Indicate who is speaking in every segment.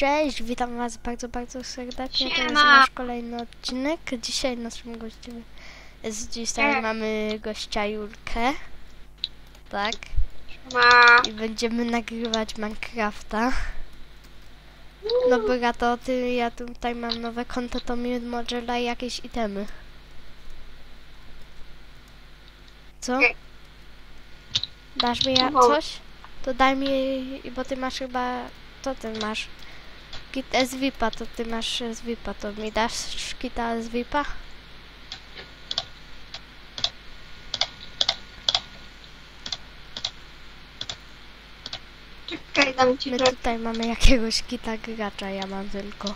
Speaker 1: Cześć, witam was bardzo, bardzo serdecznie. To jest nasz kolejny odcinek. Dzisiaj naszym gościem jest dzisiaj
Speaker 2: Cześć.
Speaker 1: mamy gościa Julkę. Tak. I będziemy nagrywać Minecrafta. No bo to ty, ja tutaj mam nowe konto, to mi może daj jakieś itemy. Co?
Speaker 2: Okej.
Speaker 1: Dasz mi ja
Speaker 2: No.
Speaker 1: coś? To daj mi, bo ty masz chyba, co ty masz? Kit SVIPa, to ty masz SVIPa, to mi dasz kita SVIPa?
Speaker 2: Czekaj, dam ci
Speaker 1: My
Speaker 2: trochę.
Speaker 1: tutaj mamy jakiegoś kita gracza, ja mam tylko.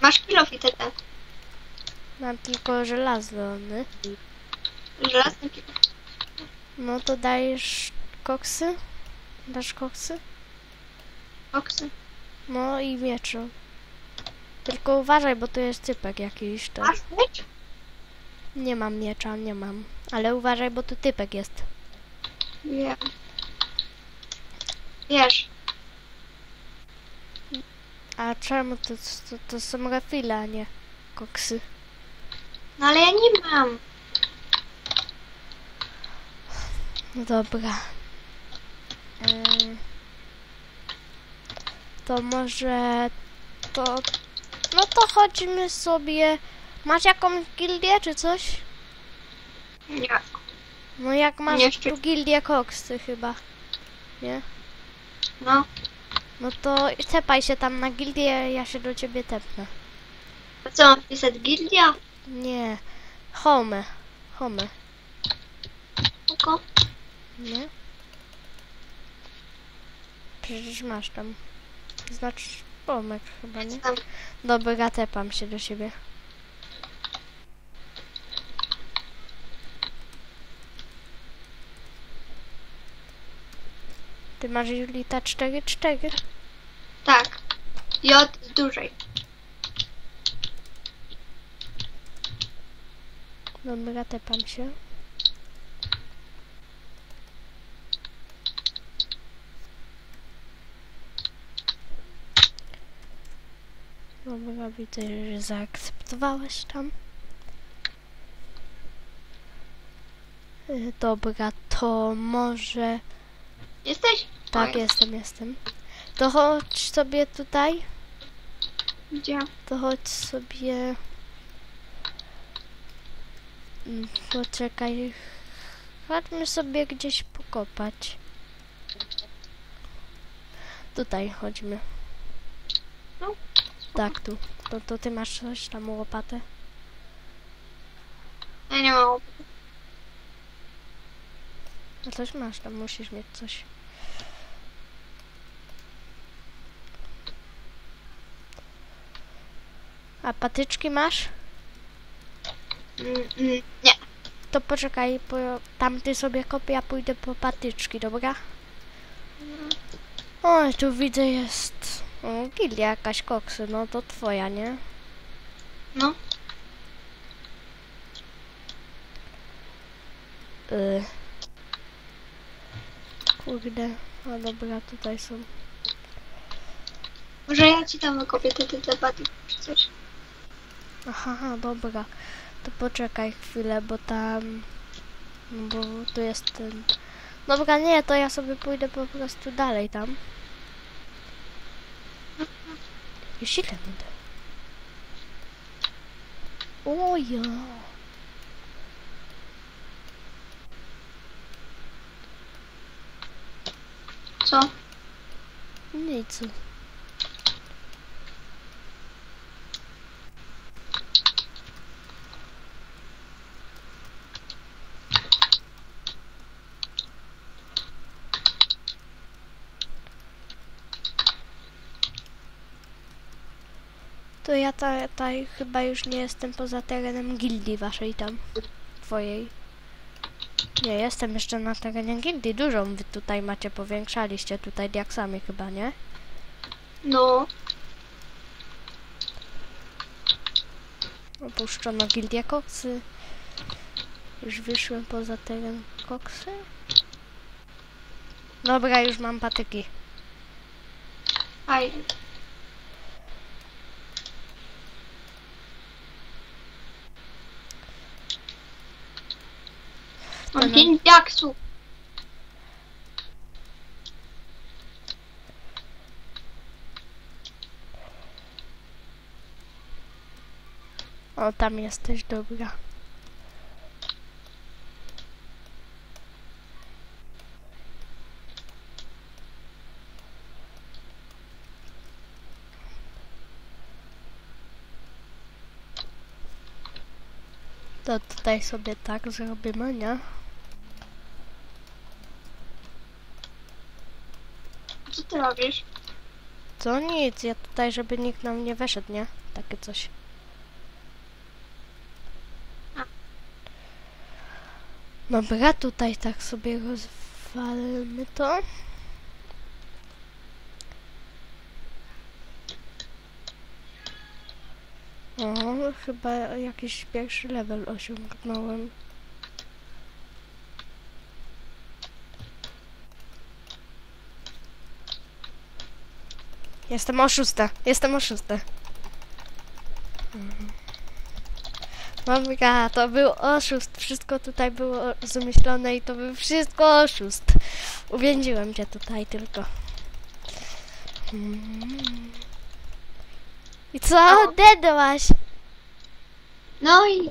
Speaker 2: Masz kilof i.
Speaker 1: Mam tylko żelazny.
Speaker 2: Żelazny kilof.
Speaker 1: No to dajesz koksy? Dasz koksy?
Speaker 2: Boksy.
Speaker 1: No i mieczu. Tylko uważaj, bo tu jest typek jakiś to.
Speaker 2: Masz miecz?
Speaker 1: Nie mam miecza, nie mam. Ale uważaj, bo tu typek jest.
Speaker 2: Wiem. Wiesz.
Speaker 1: A czemu to, to, to są refile, a nie koksy?
Speaker 2: No ale ja nie mam.
Speaker 1: No dobra. To może to... No to chodźmy sobie... Masz jakąś gildię czy coś?
Speaker 2: Nie.
Speaker 1: No jak masz
Speaker 2: Jeszcze-
Speaker 1: tu gildię koksy chyba. Nie?
Speaker 2: No.
Speaker 1: No to tepaj się tam na gildię, ja się do ciebie tepnę.
Speaker 2: A co mam wpisać? Gildia?
Speaker 1: Nie. Home. Home.
Speaker 2: Oko.
Speaker 1: Nie? Przecież masz tam. Znaczy Pomek chyba, nie? Dobra, tepam się do siebie. Ty masz Julita 4-4?
Speaker 2: Tak. J z dużej.
Speaker 1: Dobra, tepam się. Dobra, widzę, że zaakceptowałeś tam. Y, Dobra, to może...
Speaker 2: Jesteś?
Speaker 1: Tak, jestem, jestem. To chodź sobie tutaj.
Speaker 2: Gdzie?
Speaker 1: To chodź sobie... Mm, Poczekaj. Chodźmy sobie gdzieś pokopać. Tutaj chodźmy.
Speaker 2: No.
Speaker 1: Tak, tu. To, to ty masz coś tam łopatę?
Speaker 2: Ja nie mam.
Speaker 1: No coś masz tam, musisz mieć coś. A patyczki masz?
Speaker 2: Mm, mm, nie.
Speaker 1: To poczekaj, po, tam ty sobie kopię, ja pójdę po patyczki, dobra? O, tu widzę jest... O, gildia jakaś koksy, no to twoja, nie?
Speaker 2: No.
Speaker 1: Y. Kurde, no dobra, tutaj są.
Speaker 2: Może ja ci tam wykopię te te debaty czy coś.
Speaker 1: Aha, aha, dobra. To poczekaj chwilę, bo tam... No bo tu jest ten... Dobra, nie, to ja sobie pójdę po prostu dalej tam. Już ile będę? Ojo.
Speaker 2: Co?
Speaker 1: Nic. To ja ta, ta chyba już nie jestem poza terenem gildii waszej tam. Twojej. Nie, jestem jeszcze na terenie gildii. Dużą wy tutaj macie, powiększaliście tutaj diaksami chyba, nie?
Speaker 2: No.
Speaker 1: Opuszczono gildię koksy. Już wyszłem poza teren koksy. Dobra, już mam patyki.
Speaker 2: Fajnie. Pięć diaksów.
Speaker 1: O, tam jesteś, dobra. To tutaj sobie tak zrobimy, nie?
Speaker 2: Co ty robisz?
Speaker 1: To nic, ja tutaj, żeby nikt nam nie weszedł, nie? Takie coś.
Speaker 2: A.
Speaker 1: Dobra, tutaj tak sobie rozwalmy to. O, chyba jakiś pierwszy level osiągnąłem. Jestem oszusta, jestem oszusta. Mhm. Dobra, to był oszust. Wszystko tutaj było zmyślone i to był wszystko oszust. Uwięziłem cię tutaj tylko. Mm. I co? Dedłaś?
Speaker 2: No i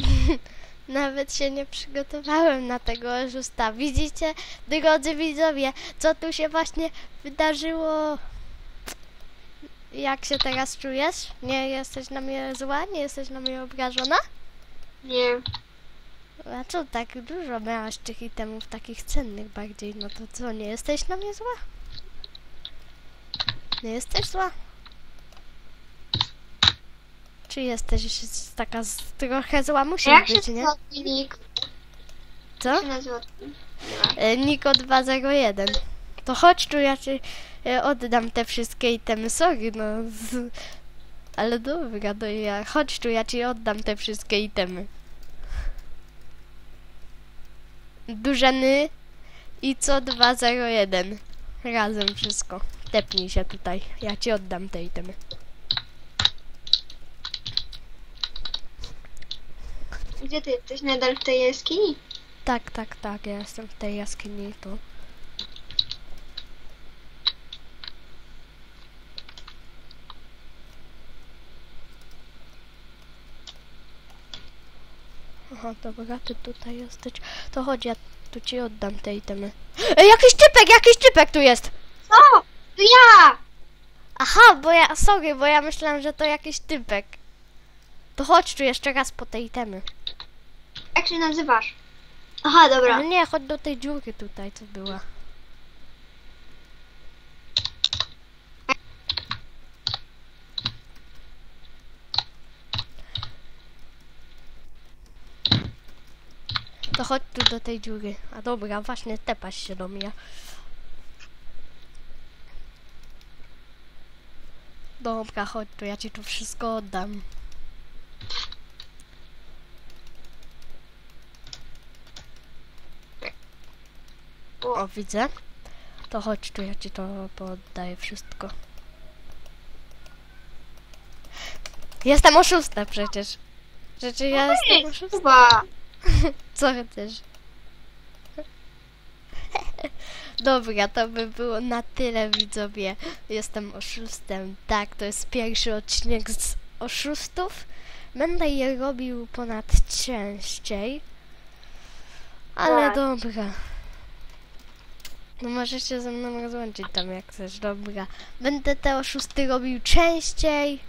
Speaker 1: Nawet się nie przygotowałem na tego oszusta. Widzicie, drodzy widzowie, co tu się właśnie wydarzyło? Jak się teraz czujesz? Nie jesteś na mnie zła? Nie jesteś na mnie obrażona?
Speaker 2: nie.
Speaker 1: A co, tak dużo miałaś tych itemów takich cennych bardziej, no to co, nie jesteś na mnie zła? Nie jesteś zła? Czy jesteś taka z, trochę zła? Musi
Speaker 2: Jak się
Speaker 1: być, nie?
Speaker 2: nick?
Speaker 1: Co?
Speaker 2: Się nazywa twój?
Speaker 1: E, Niko 201. To chodź tu, ja ci e, oddam te wszystkie itemy. Sorry, no. Z... Ale dobra, to ja. Chodź tu, ja ci oddam te wszystkie itemy. Dużeny i co 201. Razem wszystko. Tepnij się tutaj. Ja ci oddam te itemy.
Speaker 2: Gdzie ty jesteś? Nadal w tej jaskini?
Speaker 1: Tak, tak, tak. Ja jestem w tej jaskini tu. Aha, dobra, ty tutaj jesteś. To chodź, ja tu ci oddam te itemy. Ej, jakiś typek, jakiś typek tu jest!
Speaker 2: Co? To ja!
Speaker 1: Aha, bo ja, sorry, bo ja myślałam, że to jakiś typek. To chodź tu jeszcze raz po te itemy.
Speaker 2: Jak się nazywasz? Aha, dobra.
Speaker 1: Ale nie, chodź do tej dziury tutaj, co była. To chodź tu do tej dziury. A dobra, właśnie tepaś się do mnie. Dobra, chodź tu, ja ci tu wszystko oddam. O, widzę. To chodź tu, ja ci to poddaję wszystko. Jestem oszusta przecież. Rzeczy ja jestem
Speaker 2: Ej,
Speaker 1: oszusta.
Speaker 2: Kuba!
Speaker 1: Co chcesz? Dobra, to by było na tyle widzowie. Jestem oszustem. Tak, to jest pierwszy odcinek z oszustów. Będę je robił ponad częściej. Ale
Speaker 2: Tak.
Speaker 1: dobra. No możesz się ze mną rozłączyć tam jak chcesz, dobra. Będę te oszusty robił częściej.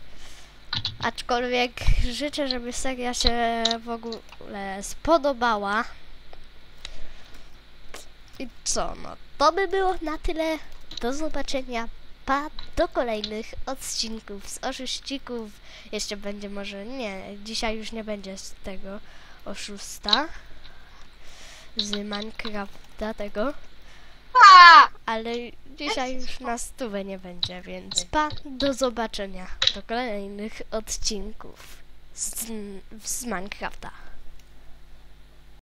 Speaker 1: Aczkolwiek życzę, żeby seria się w ogóle spodobała. I co, no to by było na tyle. Do zobaczenia. Pa, do kolejnych odcinków z oszuścików. Jeszcze będzie może, nie, dzisiaj już nie będzie z tego oszusta. Z Minecrafta tego. Ale dzisiaj już na stówę nie będzie, więc pa, do zobaczenia do kolejnych odcinków z, z Minecrafta.